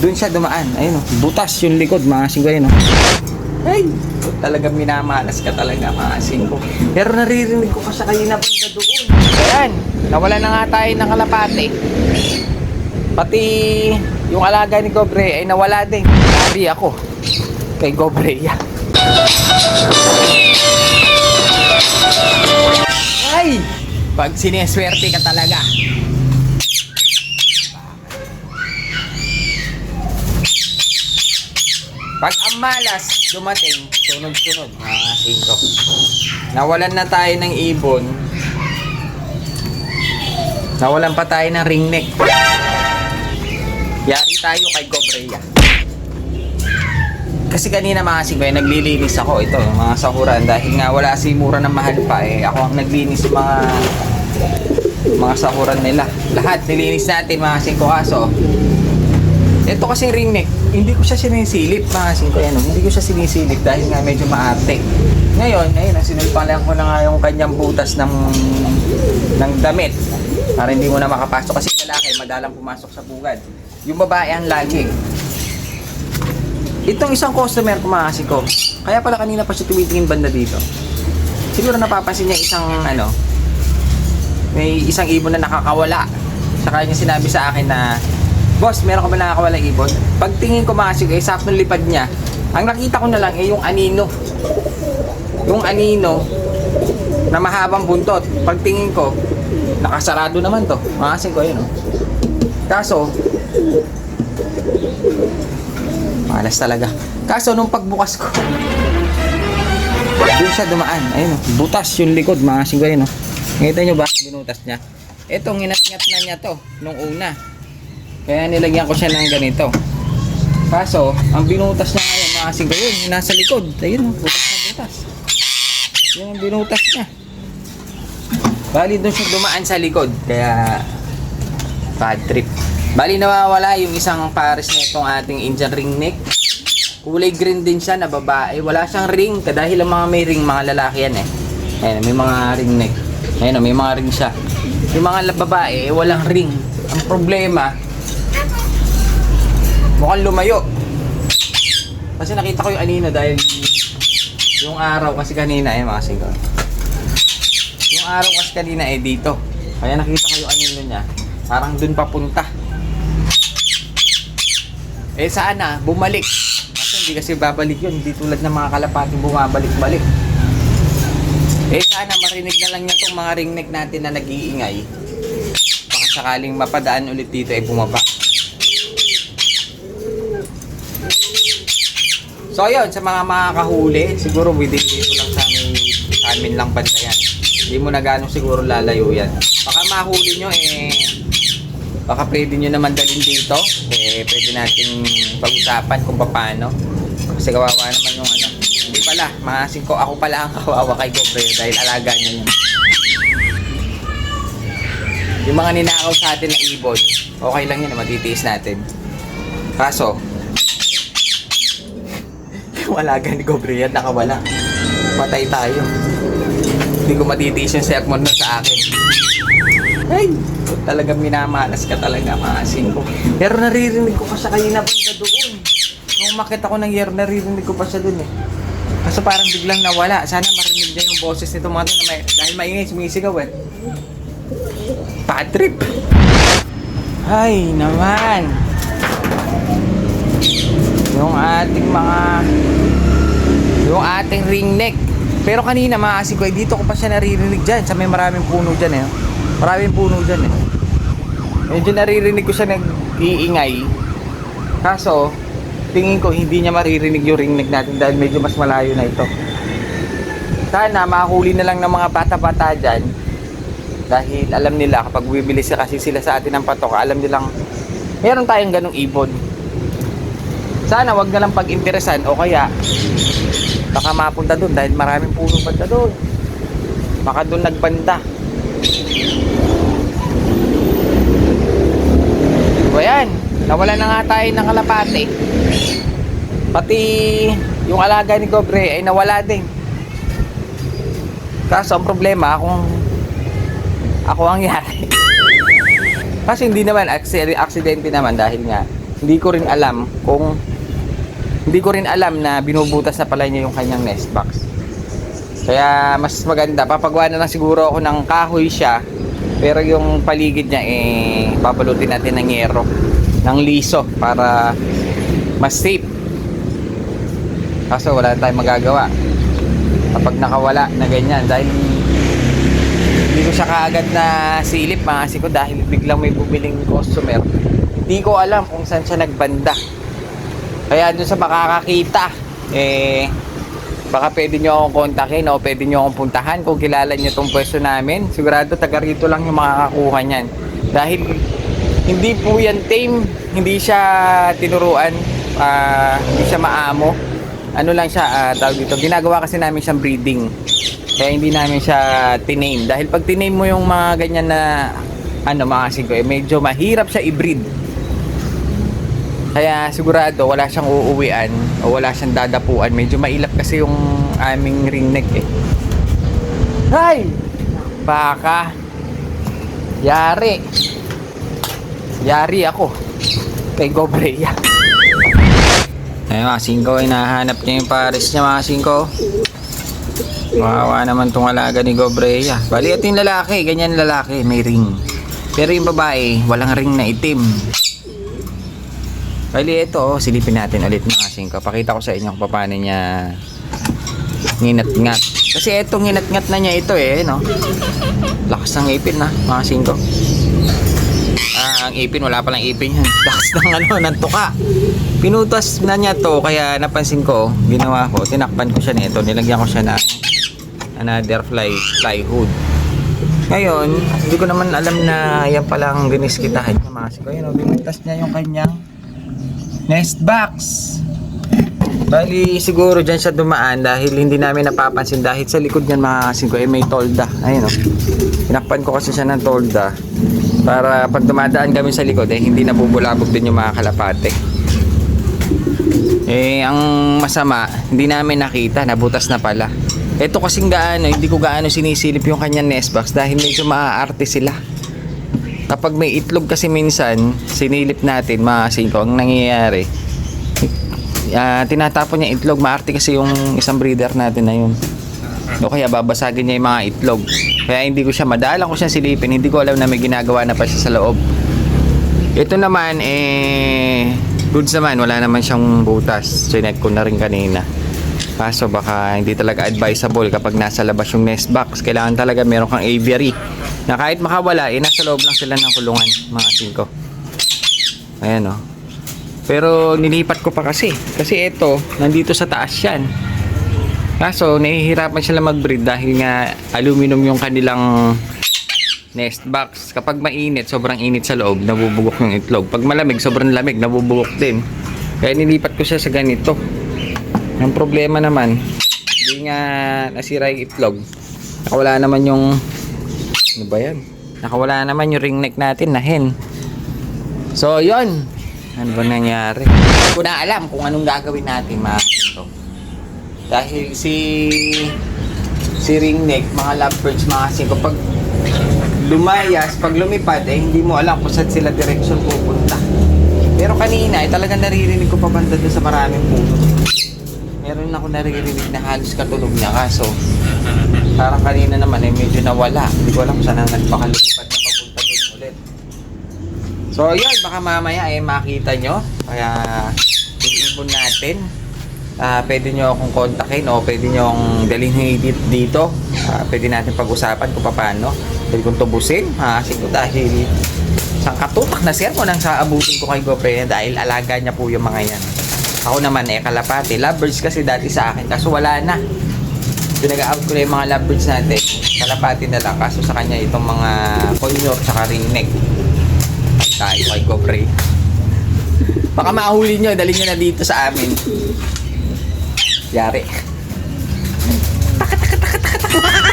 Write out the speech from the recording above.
Doon siya dumaan. Ayun oh. Butas yung likod, mga asing ko yun oh. Ay, talagang minamalas ka talaga, mga asing ko. Pero naririnig ko kasi kayo na banda doon. Ayan, nawala na nga tayo ng kalapate. Pati yung alaga ni Gobre ay nawala din. Sabi ako kay Gobreya. Ay! Pag sineswerte ka talaga. Pag ang malas dumating, sunod-sunod, mga singko. Nawalan na tayo ng ibon. Nawalan pa tayo ng ring neck. Yari tayo kay Gobreya. Kasi kanina mga singko, eh, naglilinis ako ito, mga sakuran. Dahil nga wala si mura ng mahal pa eh. Ako ang naglinis mga mga sakuran nila. Lahat nilinis natin mga singko kaso. Ito kasi ring neck, hindi ko siya sinisilip mga singko yan. Hindi ko siya sinisilip dahil nga medyo maarte. Ngayon, ayun, sinulpalan ko na nga yung kanyang butas ng ng damit para hindi mo na makapasok kasi lalaki madalang pumasok sa bugad. Yung babae ang lagi. Itong isang customer ko mga kasi ko, kaya pala kanina pa siya tumitingin banda dito. Siguro napapansin niya isang ano, may isang ibon na nakakawala. Saka niya sinabi sa akin na, Boss, meron ka ba nakakawala ibon? Pagtingin ko mga sige, saktong lipad niya. Ang nakita ko na lang eh yung anino. Yung anino na mahabang buntot. Pagtingin ko, nakasarado naman to. Makasin ko yun, oh. Kaso, malas talaga. Kaso, nung pagbukas ko, doon siya dumaan. Ayun, oh. butas yung likod, makasin ko yun, oh. Nakita nyo ba? Binutas niya. Ito, nginat-ngat na niya to, nung una. Kaya nilagyan ko siya ng ganito. Kaso, ang binutas niya ngayon, makasin ko yun, yung nasa likod. Ayun, oh, butas na butas. Yun ang binutas niya. Bali doon siya dumaan sa likod. Kaya bad trip. Bali nawawala yung isang pares na itong ating Indian ring neck. Kulay green din siya na babae. Wala siyang ring. Dahil ang mga may ring, mga lalaki yan eh. Ayun, may mga ring neck. Ayun, may mga ring siya. Yung mga babae, eh, walang ring. Ang problema, mukhang lumayo. Kasi nakita ko yung anino dahil yung araw kasi kanina eh mga singko. Yung araw kasi kanina eh dito. Kaya nakita ko yung anino niya. Parang dun papunta. Eh sana, bumalik. Kasi hindi kasi babalik yun. Hindi tulad ng mga kalapati bumabalik-balik. Eh sana marinig na lang niya tong mga ringneck natin na nag-iingay. Baka sakaling mapadaan ulit dito eh bumaba. So ayun, sa mga makakahuli, siguro within dito lang sa amin, sa amin lang bantayan. Hindi mo na ganong siguro lalayo yan. Baka mahuli nyo eh, baka pwede nyo naman dalhin dito. Eh, pwede natin pag-usapan kung paano. Kasi kawawa naman yung ano. Hindi pala, mga ko, ako pala ang kawawa kay Gobre dahil alaga niya yun. Yung mga ninakaw sa atin na ibon, okay lang yun, matitiis natin. Kaso, yung alaga ni Gobre yan, nakawala. Patay tayo. Hindi ko matitiis yung sermon na sa akin. Ay, talagang minamalas ka talaga, maasin ko. Pero naririnig ko pa siya kanina banda doon. Nung makita ko ng year, naririnig ko pa siya doon eh. Kaso parang biglang nawala. Sana marinig niya yung boses nito mga na may, dahil maingay, sumisigaw eh. Bad trip. Ay, naman. Yung ating mga yung ating ring neck. Pero kanina mga ko eh, dito ko pa siya naririnig dyan sa may maraming puno dyan eh. Maraming puno dyan eh. Medyo naririnig ko siya nag-iingay. Kaso, tingin ko hindi niya maririnig yung ring neck natin dahil medyo mas malayo na ito. Sana makahuli na lang ng mga bata-bata dyan dahil alam nila kapag bibili kasi sila sa atin ng patok, alam nilang meron tayong ganong ibon. Sana wag na lang pag-interesan o kaya baka mapunta doon dahil maraming puno banda doon. Baka doon nagbanda. So ayan, nawala na nga tayo ng kalapate. Pati yung alaga ni Gobre ay nawala din. Kaso ang problema, akong ako ang yari. Kasi hindi naman, aksidente naman dahil nga hindi ko rin alam kung hindi ko rin alam na binubutas na pala niya yung kanyang nest box. Kaya mas maganda, papagawa na lang siguro ako ng kahoy siya. Pero yung paligid niya eh babalutin natin ng yero, ng liso para mas safe. Kaso wala tayong magagawa. Kapag nakawala na ganyan dahil hindi ko siya kaagad na silip mga ko dahil biglang may bumiling customer. Hindi ko alam kung saan siya nagbanda. Kaya dun sa makakakita, eh, baka pwede nyo akong kontakin o pwede nyo akong puntahan kung kilala nyo tong pwesto namin. Sigurado taga rito lang yung makakakuha niyan. Dahil hindi po yan tame, hindi siya tinuruan, ah, hindi siya maamo. Ano lang siya, ah, tawag dito, ginagawa kasi namin siyang breeding. Kaya hindi namin siya tiname. Dahil pag tiname mo yung mga ganyan na ano mga singko, eh, medyo mahirap siya i-breed. Kaya sigurado wala siyang uuwian o wala siyang dadapuan. Medyo mailap kasi yung aming ringneck eh. Hay! Baka. Yari. Yari ako. Kay Gobreya. Ayun mga singko, hinahanap niya yung pares niya mga singko. Wawa naman tong alaga ni Gobreya. Bali ito yung lalaki, ganyan lalaki, may ring. Pero yung babae, walang ring na itim. Bali ito, oh, silipin natin ulit mga singko. Pakita ko sa inyo kung paano niya nginat-ngat. Kasi ito, nginat-ngat na niya ito eh, no? Lakas ng ipin na, mga singko. Ah, ang ipin, wala palang ipin yan. Lakas ng ano, ng tuka. Pinutas na niya to, kaya napansin ko, ginawa ko, tinakpan ko siya nito, nilagyan ko siya ng another fly, fly hood. Ngayon, hindi ko naman alam na yan palang diniskitahan niya mga singko. Yun, oh, binuntas niya yung kanyang nest box. Bali, siguro dyan siya dumaan dahil hindi namin napapansin dahil sa likod niyan mga kasing ko eh, may tolda. Ayun o. Tinakpan ko kasi siya ng tolda para pag dumadaan kami sa likod eh, hindi nabubulabog din yung mga kalapate. Eh, ang masama, hindi namin nakita, nabutas na pala. Ito kasing gaano, hindi ko gaano sinisilip yung kanyang nest box dahil medyo maaarte sila. Kapag may itlog kasi minsan, sinilip natin mga singko, ang nangyayari, ah, tinatapon niya itlog, maarte kasi yung isang breeder natin na yun. O kaya babasagin niya yung mga itlog. Kaya hindi ko siya madalang ko siya silipin, hindi ko alam na may ginagawa na pa siya sa loob. Ito naman, eh, goods naman, wala naman siyang butas. Chinek ko na rin kanina. Kaso baka hindi talaga advisable kapag nasa labas yung nest box. Kailangan talaga meron kang aviary. Na kahit makawala, eh, nasa loob lang sila ng kulungan, mga singko. Ayan o. Pero nilipat ko pa kasi. Kasi ito, nandito sa taas yan. Kaso, nahihirapan sila mag-breed dahil nga aluminum yung kanilang nest box. Kapag mainit, sobrang init sa loob, nabubugok yung itlog. Pag malamig, sobrang lamig, nabubugok din. Kaya nilipat ko siya sa ganito. Ang problema naman, hindi nga nasira yung itlog. Nakawala naman yung... Ano ba yan? Nakawala naman yung ring neck natin na hen. So, yon Ano ba nangyari? Hindi ko na alam kung anong gagawin natin mga ito. Dahil si si ringneck, mga lovebirds, mga singko, pag lumayas, pag lumipad, eh hindi mo alam kung saan sila direction pupunta. Pero kanina, eh talagang naririnig ko pa banda doon sa maraming puno. Meron ako naririnig na halos katulog niya, kaso parang kanina naman eh medyo nawala. Hindi ko alam kung saan nagpakalipad na papunta doon ulit. So yun, baka mamaya eh makita nyo. Kaya yung natin, ah pwede nyo akong kontakin o pwede nyo akong dalhin dito. Ah, pwede natin pag-usapan kung paano. Pwede kong tubusin. Kasi ko dahil sa katutak na sermon ang sa abutin ko kay Gopre dahil alaga niya po yung mga yan. Ako naman eh kalapati. Lovebirds kasi dati sa akin kaso wala na. Pinag-out ko na yung mga lovebirds natin. Kalapati na lang kaso sa kanya itong mga conure tsaka ringneck. Tayo kay Gopre. Baka mahuli nyo, dali nyo na dito sa amin. Yari. Taka, taka, taka, taka, taka.